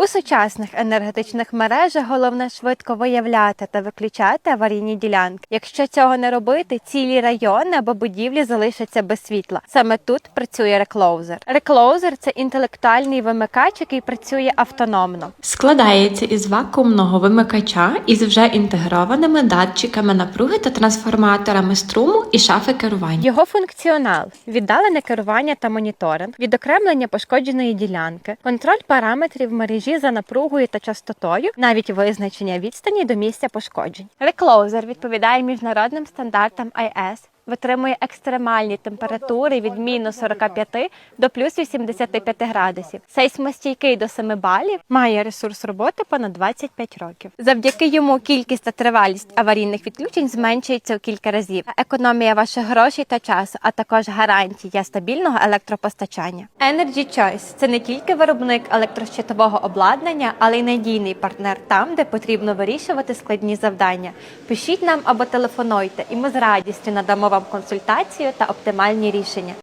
У сучасних енергетичних мережах головне швидко виявляти та виключати аварійні ділянки. Якщо цього не робити, цілі райони або будівлі залишаться без світла. Саме тут працює реклоузер. Реклоузер це інтелектуальний вимикач, який працює автономно. Складається із вакуумного вимикача із вже інтегрованими датчиками напруги та трансформаторами струму і шафи керування. Його функціонал віддалене керування та моніторинг, відокремлення пошкодженої ділянки, контроль параметрів мережі за напругою та частотою, навіть визначення відстані до місця пошкоджень. Реклоузер відповідає міжнародним стандартам IS, витримує екстремальні температури від мінус 45 до плюс 85 градусів. Сейсмостійкий до 7 балів, має ресурс роботи понад 25 років. Завдяки йому кількість та тривалість аварійних відключень зменшується у кілька разів. Економія ваших грошей та часу, а також гарантія стабільного електропостачання. Energy Choice – це не тільки виробник електрощитового обладнання, але й надійний партнер там, де потрібно вирішувати складні завдання. Пишіть нам або телефонуйте, і ми з радістю надамо вам консультацію та оптимальні рішення.